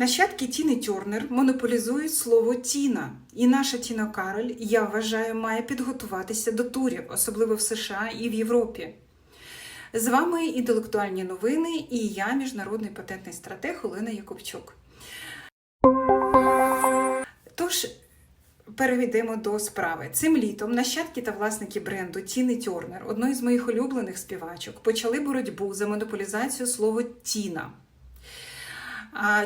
Нащадки Тіни Тьорнер монополізують слово Тіна, і наша Тіна Кароль, я вважаю, має підготуватися до турів, особливо в США і в Європі. З вами інтелектуальні новини і я, міжнародний патентний стратег Олена Якубчук. Тож, перейдемо до справи. Цим літом нащадки та власники бренду Тіни Тьорнер, одної з моїх улюблених співачок, почали боротьбу за монополізацію слова Тіна.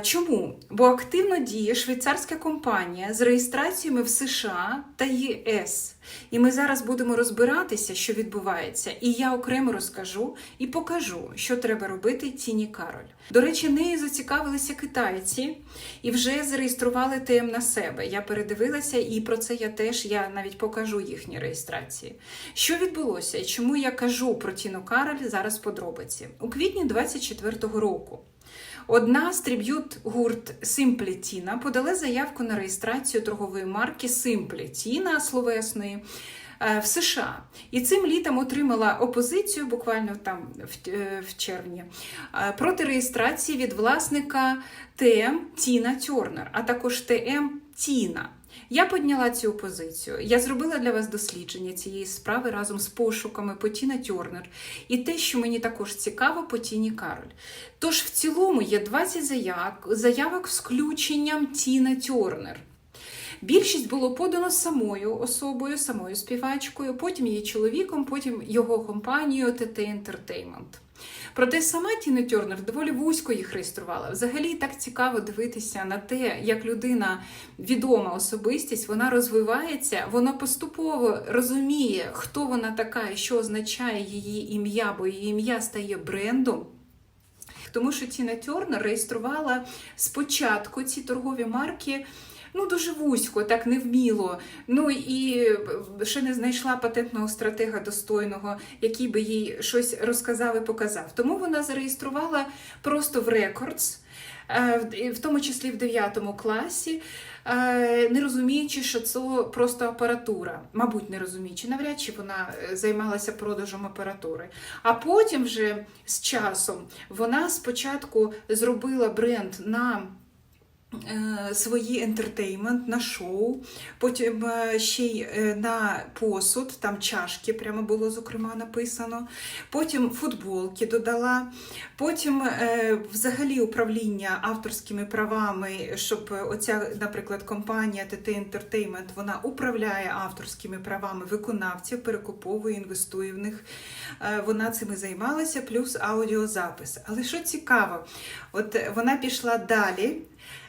Чому? Бо активно діє швейцарська компанія з реєстраціями в США та ЄС. І ми зараз будемо розбиратися, що відбувається, і я окремо розкажу і покажу, що треба робити Тіні Кароль. До речі, нею зацікавилися китайці і вже зареєстрували ТМ на себе. Я передивилася, і про це я теж я навіть покажу їхні реєстрації. Що відбулося і чому я кажу про Тіну Кароль зараз подробиці? У квітні 24-го року. Одна з триб'ют гурт Tina подала заявку на реєстрацію торгової марки Tina словесної е, в США. І цим літом отримала опозицію буквально там в, е, червні е, проти реєстрації від власника ТМ Тіна Тьорнер, а також ТМ Тіна. Я підняла цю позицію. Я зробила для вас дослідження цієї справи разом з пошуками по Тіна Тьорнер і те, що мені також цікаво по Тіні Кароль. Тож в цілому є 20 заяв заявок з включенням Тіна Тьорнер. Більшість було подано самою особою, самою співачкою, потім її чоловіком, потім його компанією TT Entertainment. Проте сама Тіна Тьорнер доволі вузько їх реєструвала. Взагалі так цікаво дивитися на те, як людина відома особистість, вона розвивається, вона поступово розуміє, хто вона така і що означає її ім'я, бо її ім'я стає брендом. Тому що Тіна Тьорнер реєструвала спочатку ці торгові марки. Ну, дуже вузько, так невміло. Ну і ще не знайшла патентного стратега достойного, який би їй щось розказав і показав. Тому вона зареєструвала просто в е, в тому числі в 9 класі, е, не розуміючи, що це просто апаратура. Мабуть, не розуміючи, навряд чи вона е, займалася продажем апаратури. А потім вже з часом вона спочатку зробила бренд на е, свої ентертеймент на шоу, потім е, ще й е, на посуд, там чашки прямо було зокрема написано. Потім футболки додала, потім е, взагалі управління авторськими правами, щоб оця, наприклад, компанія TT Entertainment, вона управляє авторськими правами виконавців, перекуповує, інвестує в них. Е, Вона цими займалася, плюс аудіозапис. Але що цікаво, от вона пішла далі.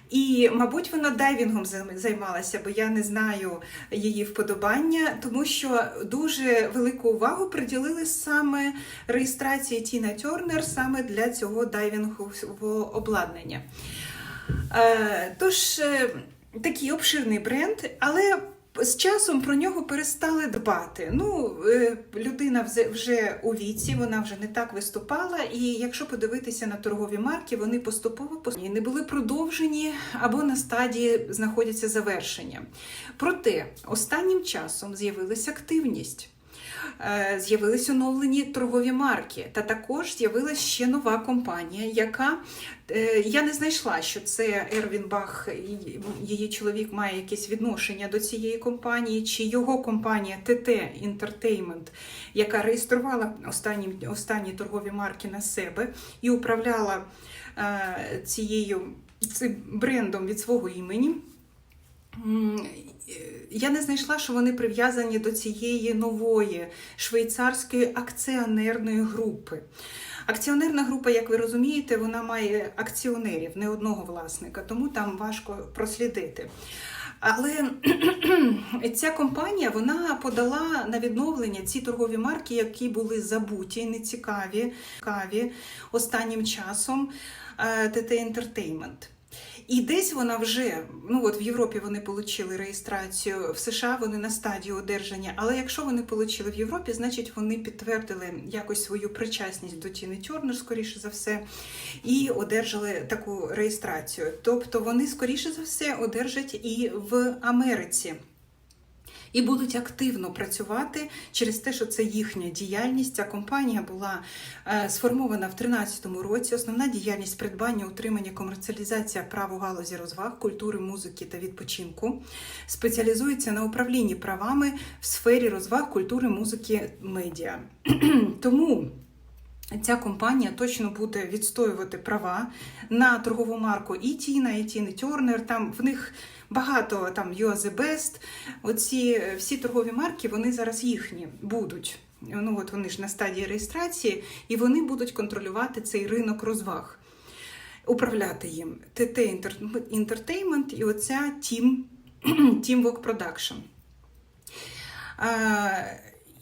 І, мабуть, вона дайвінгом займалася, бо я не знаю її вподобання, тому що дуже велику увагу приділили саме реєстрації Тіна Тьорнер саме для цього дайвінгового обладнання. Е, Тож, е, такий обширний бренд, але з часом про нього перестали дбати. Ну, е, людина вже у віці, вона вже не так виступала. І якщо подивитися на торгові марки, вони поступово не були продовжені або на стадії знаходяться завершення. Проте останнім часом з'явилася активність. Е, З'явились оновлені торгові марки, та також з'явилася ще нова компанія, яка е, я не знайшла, що це Ервін Бах, її чоловік має якесь відношення до цієї компанії, чи його компанія TT Entertainment, яка реєструвала останні, останні торгові марки на себе і управляла е, цією цим брендом від свого імені. М, Я не знайшла, що вони прив'язані до цієї нової швейцарської акціонерної групи. Акціонерна група, як ви розумієте, вона має акціонерів, не одного власника, тому там важко прослідити. Але ця компанія вона подала на відновлення ці торгові марки, які були забуті, нецікаві цікаві останнім часом е, TT Entertainment. І десь вона вже, ну от в Європі вони отримали реєстрацію, в США вони на стадії одержання. Але якщо вони отримали в Європі, значить вони підтвердили якось свою причасність до Тіни Тьорнер, скоріше за все, і одержали таку реєстрацію. Тобто вони, скоріше за все, одержать і в Америці. І будуть активно працювати через те, що це їхня діяльність. Ця компанія була е, сформована в 2013 році. Основна діяльність придбання, утримання, комерціалізація прав у галузі розваг, культури, музики та відпочинку. Спеціалізується на управлінні правами в сфері розваг, культури, музики, медіа. Тому. Ця компанія точно буде відстоювати права на торгову марку і Тіна, і Тіни Тернер. Там в них багато там the best. Оці е, всі торгові марки вони зараз їхні будуть. Ну от вони ж на стадії реєстрації, і вони будуть контролювати цей ринок розваг, управляти їм. ТТ Entertainment і оця Team, Teamwork Production.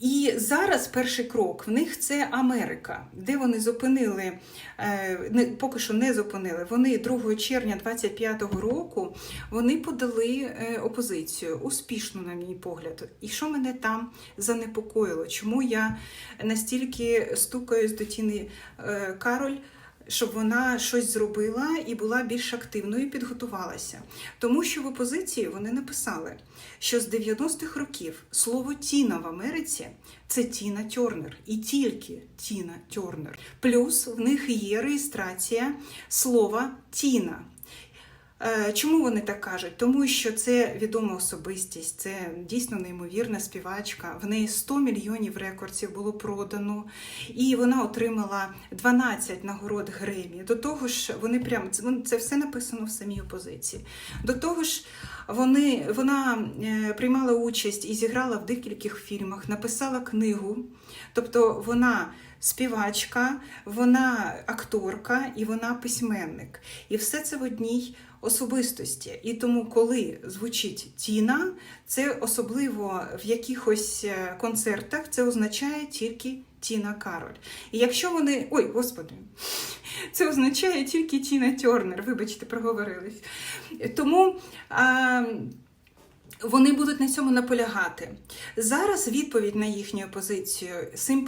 І зараз перший крок в них це Америка, де вони зупинили, е, не, поки що не зупинили. Вони 2 червня 25-го року вони подали е, опозицію успішно, на мій погляд. І що мене там занепокоїло? Чому я настільки стукаюсь до Тіни е, Кароль? Щоб вона щось зробила і була більш активною підготувалася. Тому що в опозиції вони написали, що з 90-х років слово Тіна в Америці це Тіна Тернер, і тільки Тіна Тернер. Плюс в них є реєстрація слова Тіна. Е, Чому вони так кажуть? Тому що це відома особистість, це дійсно неймовірна співачка. В неї 100 мільйонів рекордів було продано, і вона отримала 12 нагород Гремі. До того ж, вони прям це все написано в самій опозиції. До того ж, вони вона е, приймала участь і зіграла в декількох фільмах, написала книгу, тобто вона. Співачка, вона акторка і вона письменник. І все це в одній особистості. І тому, коли звучить Тіна, це особливо в якихось е, концертах це означає тільки Тіна Кароль. І якщо вони. Ой, господи, це означає тільки Тіна Тернер, вибачте, проговорились. Тому. А, вони будуть на цьому наполягати. Зараз відповідь на їхню позицію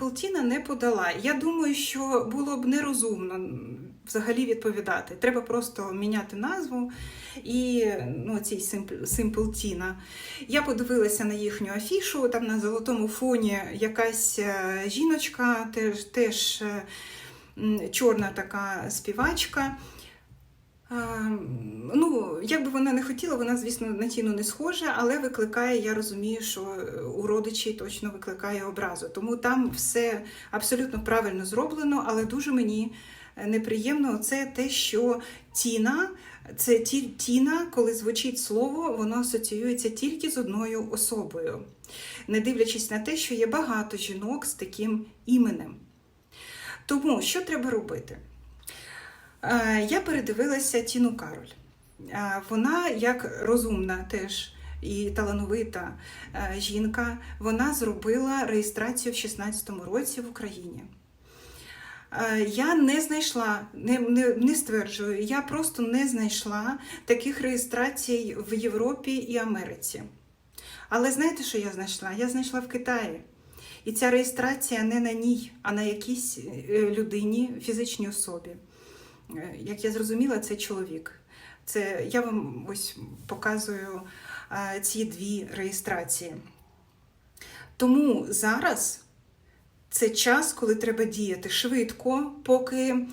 Tina не подала. Я думаю, що було б нерозумно взагалі відповідати. Треба просто міняти назву і ну, цій Tina. Я подивилася на їхню афішу, там на золотому фоні якась е, жіночка, теж, теж е, чорна така співачка. Ну, як би вона не хотіла, вона, звісно, на тіну не схожа, але викликає, я розумію, що у родичі точно викликає образу. Тому там все абсолютно правильно зроблено, але дуже мені неприємно це те, що тіна, це ті, тіна, коли звучить слово, воно асоціюється тільки з одною особою, не дивлячись на те, що є багато жінок з таким іменем. Тому що треба робити? Е, я передивилася Тіну Кароль. Е, вона, як розумна теж і талановита е, жінка, вона зробила реєстрацію в 16-му році в Україні. Я не знайшла, не, не, не стверджую, я просто не знайшла таких реєстрацій в Європі і Америці. Але знаєте, що я знайшла? Я знайшла в Китаї. І ця реєстрація не на ній, а на якійсь людині, фізичній особі. Е, як я зрозуміла, це чоловік. Це я вам ось показую ці дві реєстрації. Тому зараз це час, коли треба діяти швидко, поки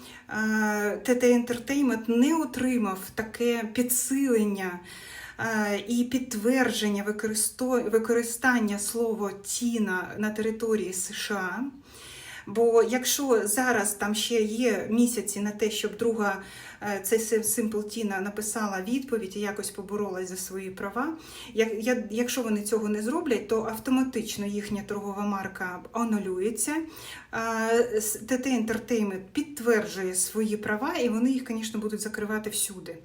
ТТ Entertainment не отримав таке підсилення. І підтвердження використання слова Тіна на території США. Бо якщо зараз там ще є місяці на те, щоб друга е, це Simple Тіна написала відповідь і якось поборолась за свої права, якщо вони цього не зроблять, то автоматично їхня торгова марка анулюється. ТТ Entertainment підтверджує свої права, і вони їх, звісно, будуть закривати всюди.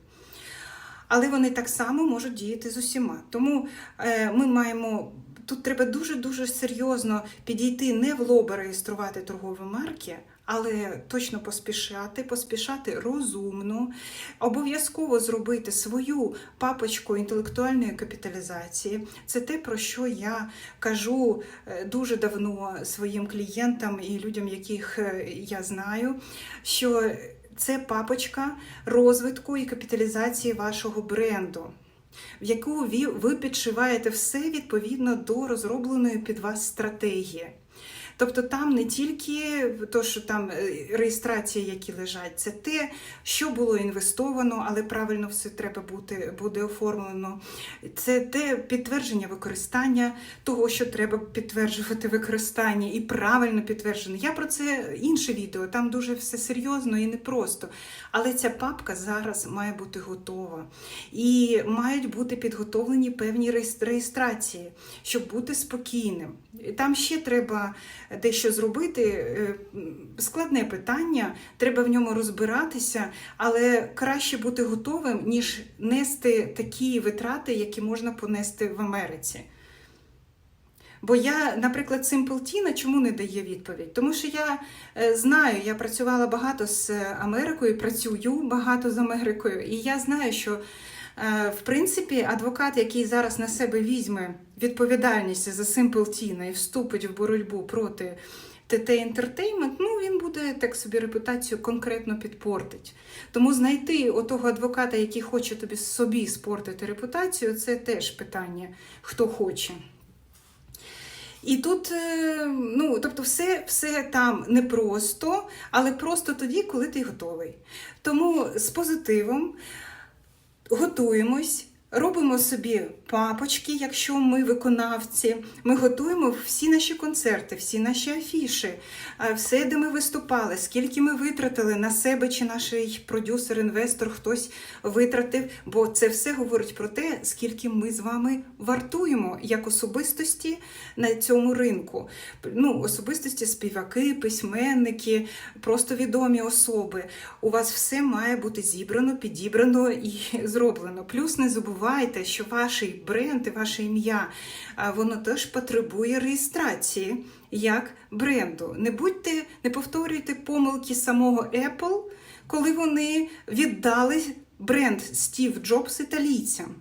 Але вони так само можуть діяти з усіма. Тому е, ми маємо тут треба дуже-дуже серйозно підійти не в лоба реєструвати торгові марки, але точно поспішати, поспішати розумно, обов'язково зробити свою папочку інтелектуальної капіталізації. Це те, про що я кажу е, дуже давно своїм клієнтам і людям, яких е, я знаю. що це папочка розвитку і капіталізації вашого бренду. В яку ви, підшиваєте все відповідно до розробленої під вас стратегії. Тобто там не тільки то, що там е, реєстрації, які лежать, це те, що було інвестовано, але правильно все треба бути, буде оформлено. Це те підтвердження використання того, що треба підтверджувати використання, і правильно підтверджено. Я про це інше відео, там дуже все серйозно і непросто. Але ця папка зараз має бути готова. І мають бути підготовлені певні реєс- реєстрації, щоб бути спокійним. Там ще треба дещо зробити. е, Складне питання, треба в ньому розбиратися, але краще бути готовим, ніж нести такі витрати, які можна понести в Америці. Бо я, наприклад, Simple Tina чому не дає відповідь? Тому що я е, знаю, я працювала багато з Америкою, працюю багато з Америкою, і я знаю, що в принципі адвокат, який зараз на себе візьме відповідальність за Tina і вступить в боротьбу проти ТТ Entertainment, ну він буде так собі репутацію конкретно підпортить. Тому знайти отого адвоката, який хоче тобі собі спортити репутацію, це теж питання, хто хоче. І тут, е, ну, тобто, все, все там непросто, але просто тоді, коли ти готовий. Тому з позитивом готуємось. Робимо собі папочки, якщо ми виконавці. Ми готуємо всі наші концерти, всі наші афіши, все, де ми виступали, скільки ми витратили на себе чи наш продюсер, інвестор, хтось витратив. Бо це все говорить про те, скільки ми з вами вартуємо як особистості на цьому ринку. Ну, особистості, співаки, письменники, просто відомі особи. У вас все має бути зібрано, підібрано і зроблено. Плюс не забувайте, що бренд і ваше ім'я воно теж потребує реєстрації як бренду. Не будьте, не повторюйте помилки самого Apple, коли вони віддали бренд Стів Джобс італійцям.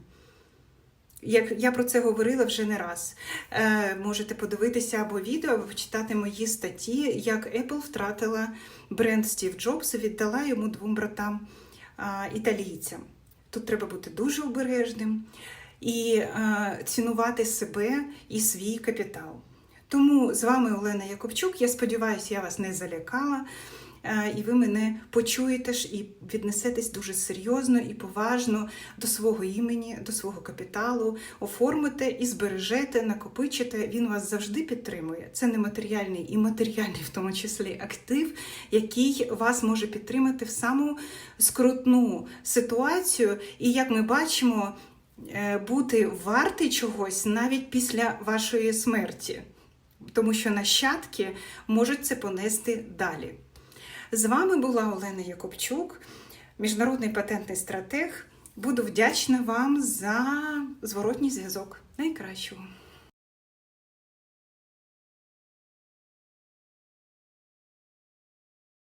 Як я про це говорила вже не раз. Е, можете подивитися або відео, або почитати мої статті, як Apple втратила бренд Стів Джобс і віддала йому двом братам а, італійцям. Тут треба бути дуже обережним і цінувати себе і свій капітал. Тому з вами Олена Якобчук. Я сподіваюся, я вас не залякала. І ви мене почуєте ж і віднесетесь дуже серйозно і поважно до свого імені, до свого капіталу, оформите і збережете, накопичите. Він вас завжди підтримує. Це нематеріальний і матеріальний, в тому числі, актив, який вас може підтримати в саму скрутну ситуацію. І як ми бачимо, бути вартий чогось навіть після вашої смерті, тому що нащадки можуть це понести далі. З вами була Олена Якобчук, міжнародний патентний стратег. Буду вдячна вам за зворотній зв'язок. Найкращого.